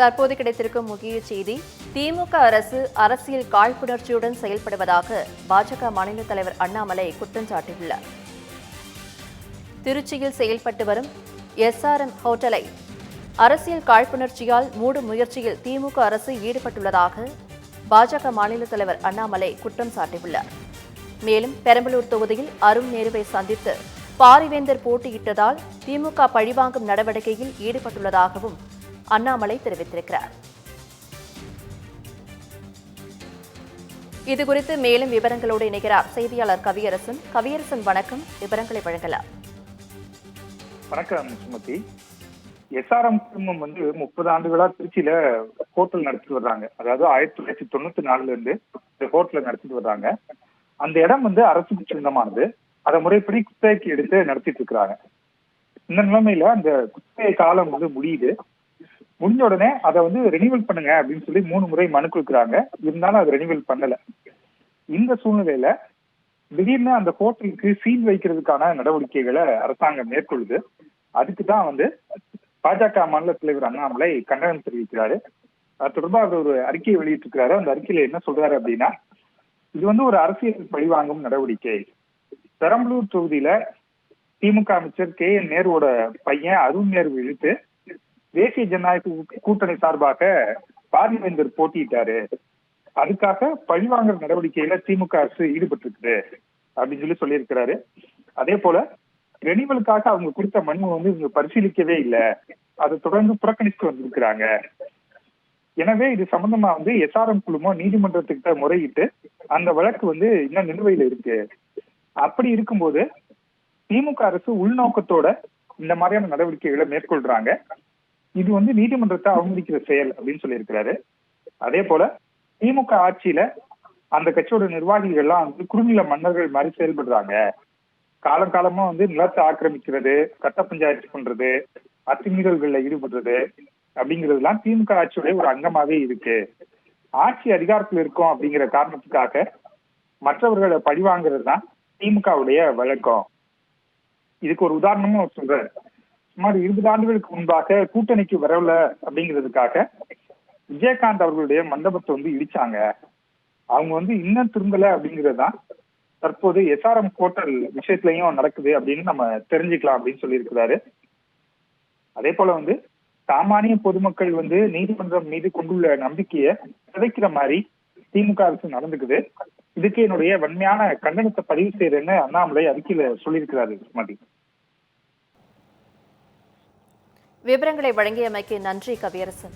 தற்போது கிடைத்திருக்கும் முக்கிய செய்தி திமுக அரசு அரசியல் காழ்ப்புணர்ச்சியுடன் செயல்படுவதாக பாஜக மாநில தலைவர் அண்ணாமலை குற்றம் சாட்டியுள்ளார். திருச்சியில் செயல்பட்டு வரும் எஸ்ஆர்எம் ஹோட்டலை அரசியல் காழ்ப்புணர்ச்சியால் மூடும் முயற்சியில் திமுக அரசு ஈடுபட்டுள்ளதாக பாஜக மாநில தலைவர் அண்ணாமலை குற்றம் சாட்டியுள்ளார். மேலும் பெரம்பலூர் தொகுதியில் அருண் நேருவை சந்தித்து பாரிவேந்தர் போட்டியிட்டதால் திமுக பழிவாங்கும் நடவடிக்கையில் ஈடுபட்டுள்ளதாகவும் அண்ணாமலை தெரிவித்திருக்கிறார். இதுகுறித்து மேலும் விவரங்களோடு இணைகிறார் செய்தியாளர் கவியரசன். கவியரசன் வணக்கம். விவரங்களை வழங்கலாம். வணக்கம் சுமதி. எஸ்ஆர்எம் குடும்பம் வந்து முப்பது ஆண்டுகளா திருச்சியில ஹோட்டல் நடத்திட்டு வர்றாங்க. அதாவது ஆயிரத்தி தொள்ளாயிரத்தி தொண்ணூத்தி நாலுல இருந்து இந்த ஹோட்டலை நடத்திட்டு வர்றாங்க. அந்த இடம் வந்து அரசுக்கு சொந்தமானது. அதை முறைப்படி குத்தகைக்கு எடுத்து நடத்திட்டு இருக்கிறாங்க. இந்த நிலைமையில அந்த குத்தகை காலம் வந்து முடியுது. முடிஞ்ச உடனே அதை வந்து ரெனிவல் பண்ணுங்க அப்படின்னு சொல்லி மூணு முறை மனு கொடுக்குறாங்க. இருந்தாலும் அதை ரெனிவல் பண்ணல. இந்த சூழ்நிலையில திடீர்னு அந்த ஹோட்டலுக்கு சீல் வைக்கிறதுக்கான நடவடிக்கைகளை அரசாங்கம் மேற்கொள்ளுது. அதுக்கு தான் வந்து பாஜக மாநில தலைவர் அண்ணாமலை கண்டனம் தெரிவிக்கிறாரு. அது தொடர்பாக அவர் ஒரு அறிக்கையை வெளியிட்டிருக்கிறாரு. அந்த அறிக்கையில என்ன சொல்றாரு அப்படின்னா இது வந்து ஒரு அரசியல் பழிவாங்கும் நடவடிக்கை. பெரம்பலூர் தொகுதியில திமுக அமைச்சர் கே என் நேருவோட பையன் அருண் நேரு இழுத்து தேசிய ஜனநாயக கூட்டணி சார்பாக பார்லிமெண்டர் போட்டியிட்டாரு. அதுக்காக பழிவாங்குற நடவடிக்கையில திமுக அரசு ஈடுபட்டிருக்குது அப்படின்னு சொல்லி சொல்லியிருக்கிறாரு. அதே போல ரெனிவலுக்காக அவங்க கொடுத்த மனு வந்து இவங்க பரிசீலிக்கவே இல்லை. அதை தொடர்ந்து புறக்கணித்து வந்திருக்கிறாங்க. எனவே இது சம்பந்தமா வந்து எஸ்ஆர்எம் குழுமம் நீதிமன்றத்துக்கிட்ட முறையிட்டு அந்த வழக்கு வந்து இன்னும் நிலுவையில இருக்கு. அப்படி இருக்கும்போது திமுக அரசு உள்நோக்கத்தோட இந்த மாதிரியான நடவடிக்கைகளை மேற்கொள்றாங்க. இது வந்து நீதிமன்றத்தை அவமதிக்கிற செயல் அப்படின்னு சொல்லியிருக்கிறாரு. அதே போல திமுக ஆட்சியில அந்த கட்சியோட நிர்வாகிகள் எல்லாம் வந்து குறுநில மன்னர்கள் மாதிரி செயல்படுறாங்க. காலம் காலமா வந்து நிலத்தை ஆக்கிரமிக்கிறது கட்ட பஞ்சாயத்து பண்றது அத்துமீறல்கள்ல ஈடுபடுறது அப்படிங்கிறதுலாம் திமுக ஆட்சியுடைய ஒரு அங்கமாவே இருக்கு. ஆட்சி அதிகாரத்தில் இருக்கும் அப்படிங்கிற காரணத்துக்காக மற்றவர்களை பழிவாங்கிறது தான் திமுகவுடைய வழக்கம். இதுக்கு ஒரு உதாரணமும் அவர் சொல்றாரு சுமார் இருபது ஆண்டுகளுக்கு முன்பாக கூட்டணிக்கு வரவில்லை அப்படிங்கிறதுக்காக விஜயகாந்த் அவர்களுடைய மண்டபத்தை வந்து இடிச்சாங்க. அவங்க வந்து இன்னும் திரும்பல அப்படிங்கறதுதான் தற்போது எஸ்ஆர்எம் ஹோட்டல் விஷயத்திலையும் நடக்குது அப்படின்னு நம்ம தெரிஞ்சுக்கலாம் அப்படின்னு சொல்லியிருக்கிறாரு. அதே போல வந்து சாமானிய பொதுமக்கள் வந்து நீதிமன்றம் மீது கொண்டுள்ள நம்பிக்கையை விதைக்கிற மாதிரி திமுக அரசு நடந்துக்குது. இதுக்கு என்னுடைய வன்மையான கண்டனத்தை பதிவு செய்யறேன்னு அண்ணாமலை அறிக்கையில சொல்லியிருக்கிறாரு சுமதி. விவரங்களை வழங்கியமைக்கு நன்றி கவியரசன்.